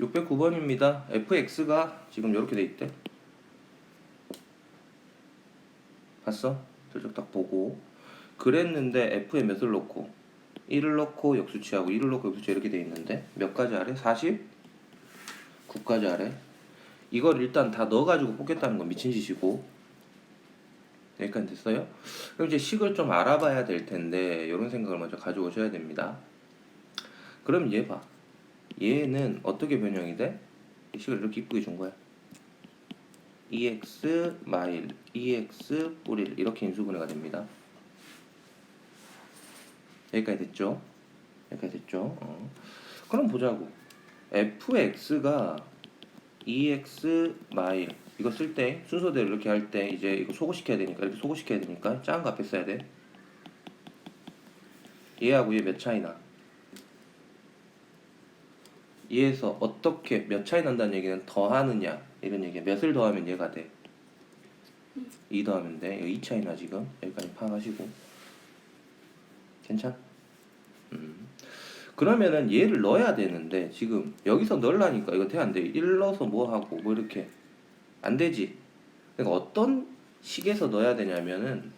609번입니다. fx가 지금 이렇게 돼 있대. 봤어? 슬쩍 딱 보고 그랬는데 f에 몇을 넣고 1을 넣고 역수치하고 1을 넣고 역수치 이렇게 돼 있는데 몇 가지 아래? 40? 9가지 아래? 이걸 일단 다 넣어가지고 뽑겠다는 건 미친 짓이고 여기까지 됐어요? 그럼 이제 식을 좀 알아봐야 될 텐데 이런 생각을 먼저 가져오셔야 됩니다. 그럼 얘 봐. 얘는 어떻게 변형이 돼? 이 식을 이렇게 이쁘게 준 거야. EX 마일, EX 뿌릴 이렇게 인수분해가 됩니다. 여기까지 됐죠? 여기까지 됐죠? 어. 그럼 보자고. fx가 EX 마일 이거 쓸 때 순서대로 이렇게 할 때 이제 이거 소거시켜야 되니까 이렇게 소거시켜야 되니까 거 앞에 써야 돼. 얘하고 얘 몇 차이나? 얘에서 어떻게 몇 차이 난다는 얘기는 더하느냐 이런 얘기야. 몇을 더하면 얘가 돼. 2 더하면 돼. 여기 2 차이 나 지금 여기까지 파악하시고 괜찮? 음. 그러면은 얘를 넣어야 되는데 지금 여기서 넣으려니까 이거 돼 안 돼. 1 넣어서 뭐 하고 뭐 이렇게 안 되지. 그러니까 어떤 식에서 넣어야 되냐면은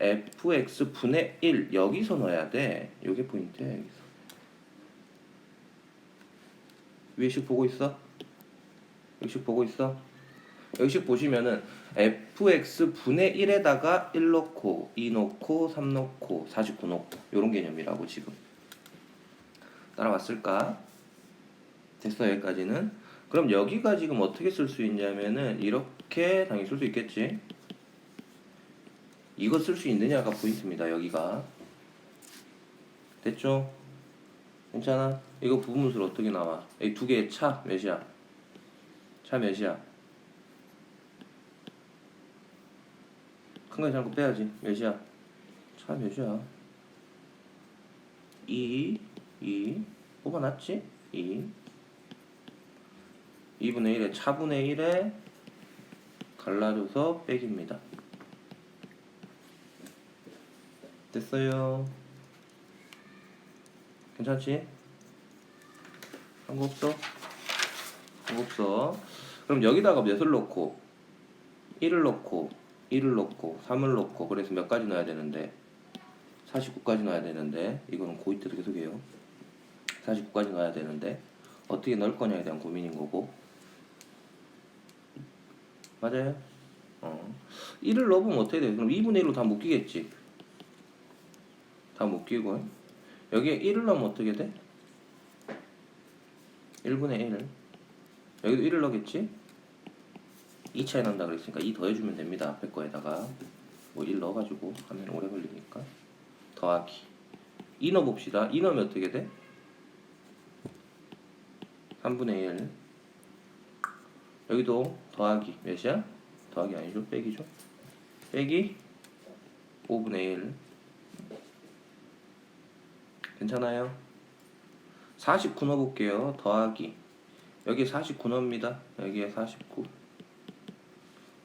fx 분의 1 여기서 넣어야 돼. 요게 포인트야 여기서. 위식 보고 있어? 여기식 보고 있어? 여기식 보시면은 fx 분의 1에다가 1 넣고 2 넣고 3 넣고 49 넣고 요런 개념이라고 지금 따라왔을까? 됐어 여기까지는 그럼 여기가 지금 어떻게 쓸 수 있냐면은 이렇게 당연히 쓸 수 있겠지 이거 쓸 수 있느냐가 포인트입니다 여기가 됐죠? 괜찮아? 이거 부분수로 어떻게 나와? 이 두 개의 차 몇이야? 차 몇이야? 큰거 잡고 빼야지 몇이야? 차 몇이야? 2 2 뽑아놨지? 2 2분의 1에 차분의 1에 갈라져서 빼기입니다 됐어요 괜찮지? 한거 없어? 한거 없어 그럼 여기다가 몇을 넣고 1을 넣고 1을 넣고 3을 넣고 그래서 몇 가지 넣어야 되는데 49까지 넣어야 되는데 이거는 고2 때도 계속 해요 49까지 넣어야 되는데 어떻게 넣을 거냐에 대한 고민인 거고 맞아요? 어. 1을 넣어보면 어떻게 돼? 그럼 2분의 1로 다 묶이겠지 다 묶이고 여기에 1을 넣으면 어떻게 돼? 1분의 1 여기도 1을 넣겠지? 2 차이 난다 그랬으니까 2 더해주면 됩니다 앞에 거에다가 뭐 1 넣어가지고 하면 오래 걸리니까 더하기 2 넣어봅시다 2 넣으면 어떻게 돼? 3분의 1 여기도 더하기 몇이야? 더하기 아니죠? 빼기죠? 빼기 5분의 1 괜찮아요? 49 넣어볼게요 더하기. 여기 49 넣습니다. 여기에 49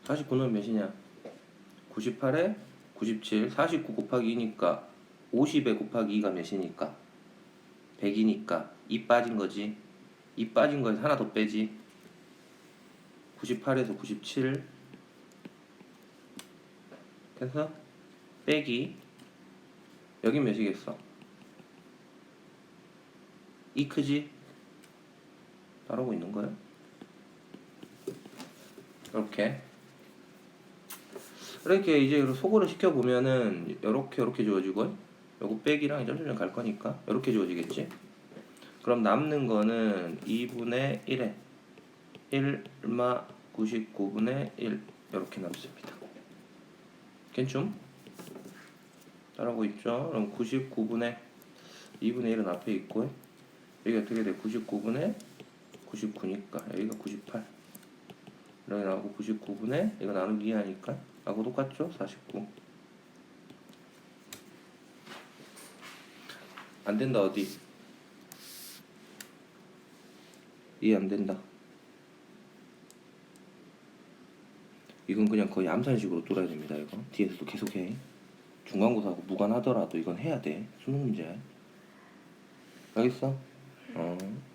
49 넣으면 몇이냐? 98에 97 49 곱하기 2니까 50에 곱하기 2가 몇이니까? 100이니까 2 빠진 거지. 2 빠진 거에서 하나 더 빼지. 98에서 97 됐어? 빼기. 여기 몇이겠어? 2 크지? 따라오고 있는 거야? 이렇게 이렇게 이제 소거를 시켜보면은 이렇게 이렇게 주어지고 요거 빼기랑 점점점 갈 거니까 이렇게 주어지겠지 그럼 남는 거는 2분의 1에 1마 99분의 1 이렇게 남습니다 괜찮? 따라오고 있죠? 그럼 99분의 2분의 1은 앞에 있고 여기 어떻게 돼? 99분의 99니까 여기가 98 이렇게 나오고 99분의 이거 나누기 2 하니까 하고 똑같죠? 49 안 된다 어디? 이해 안 된다. 이건 그냥 거의 암산식으로 돌아야 됩니다. 이거 뒤에서도 계속해. 중간고사하고 무관하더라도 이건 해야 돼. 수능 문제. 알겠어? 어.